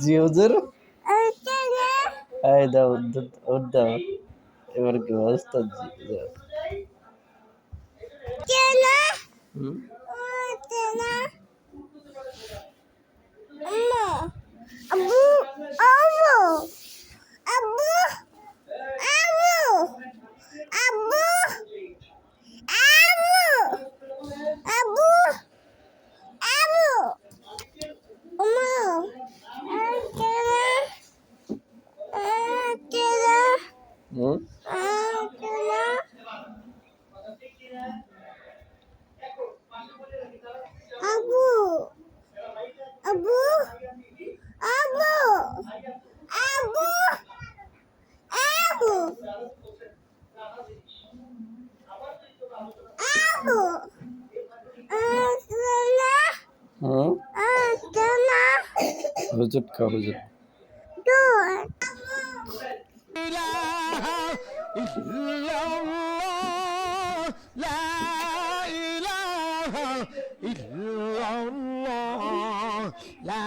জি হুজুর এই দাও ওর দাও এবার কি অবস্থা? হুম? আব্বু আব্বু আব্বু আব্বু আব্বু আব্বু হুজুট খা হুজুট লা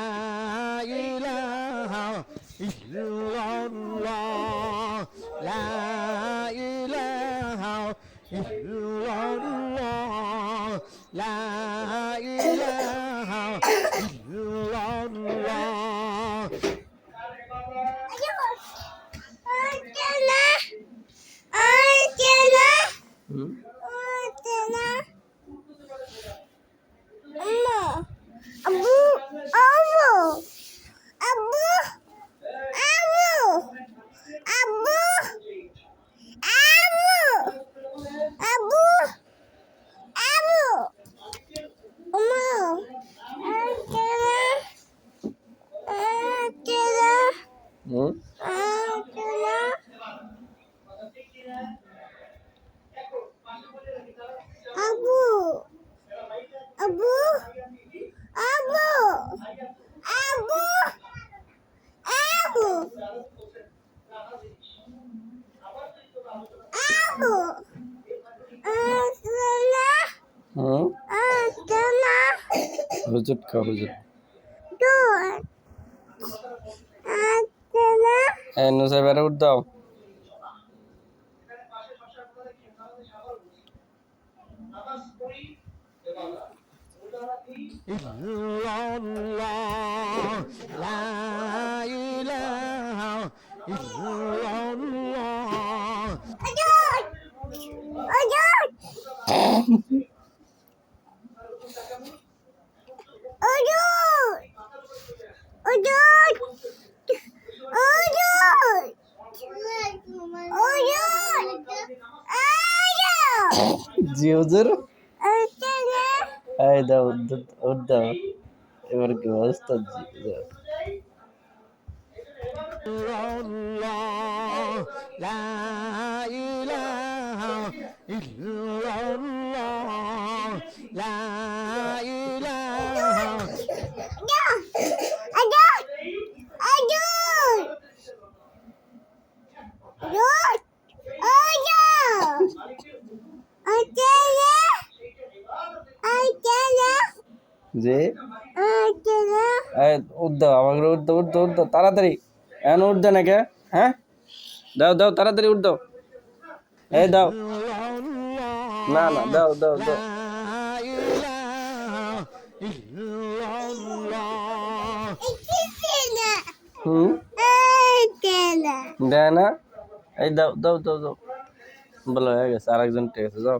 হুজুট খা হুজুট নুসাই বেড়ে উঠ দাও। Oh, God. হুজুর হুজুর হুজুর জি হুজুর এই দাও উঠ দাও এবার কি অবস্থা জি لا إله إلا الله لا إله উঠ দাও আমাকে দাও উঠ দাও তাড়াতাড়ি। এখন উঠ দেন একে হ্যাঁ? দাও দাও তাড়াতাড়ি উঠ দাও। এই দাও। না না দাও দাও দাও। হুম? দেয় না? এই দাও দাও দাও দাও। বলো হয়ে গেছে আরেকজন ঠিক আছে যাও।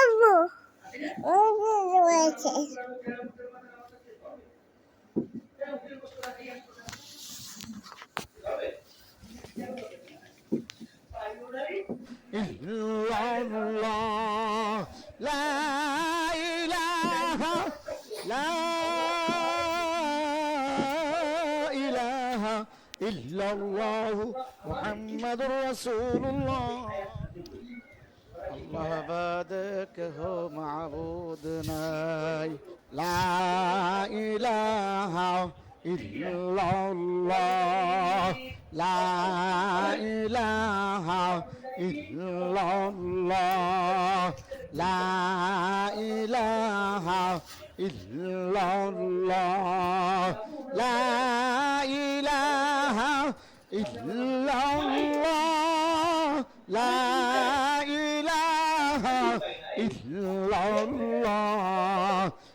أبو أبو إلا الله لا إله لا إله إلا الله محمد رسول الله الله بعدك هو معبودنا. لا إله إلا الله. لا إله إلا الله. لا إله إلا الله. لا إله إلا الله. لا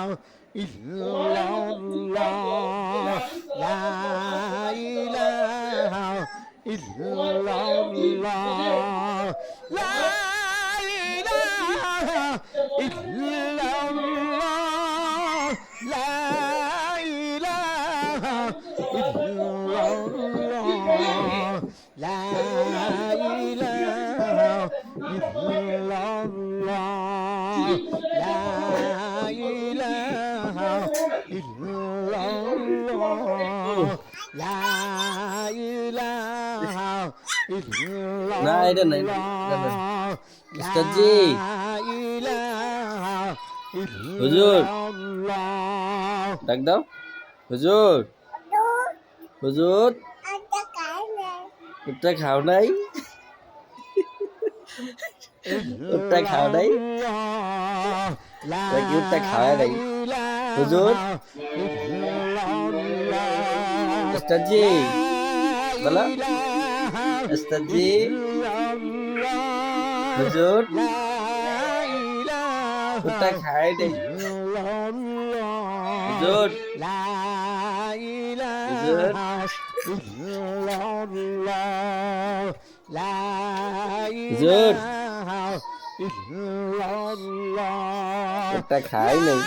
إله إلا الله لا إله إلا الله لا إله إلا الله لا إله إلا الله لا إله إلا الله না, এটা নাই। উস্তাদজি। হুজুর। ডাক দাও। হুজুর। হুজুর। উঠটা খাও নাই। উঠটা খাও নাই। নাকি উঠটা খাওয়া নাই। হুজুর। উস্তাদজি বলো। উস্তাদজি হুজুর। ওটা খাই দেই হুজুর। হুজুর। হুজুর। ওটা খাই নাই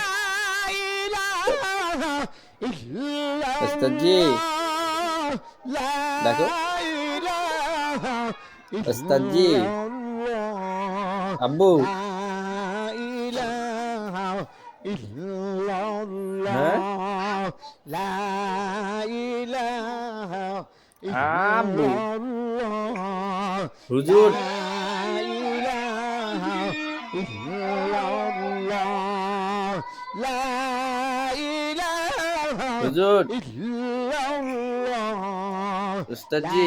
ওস্তাদজি। দেখো। ওস্তাদজি। আব্বু। হ্যাঁ? আব্বু। হুজুর। হুজুর। উস্তাদ জি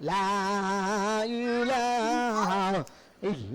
لا إله إلا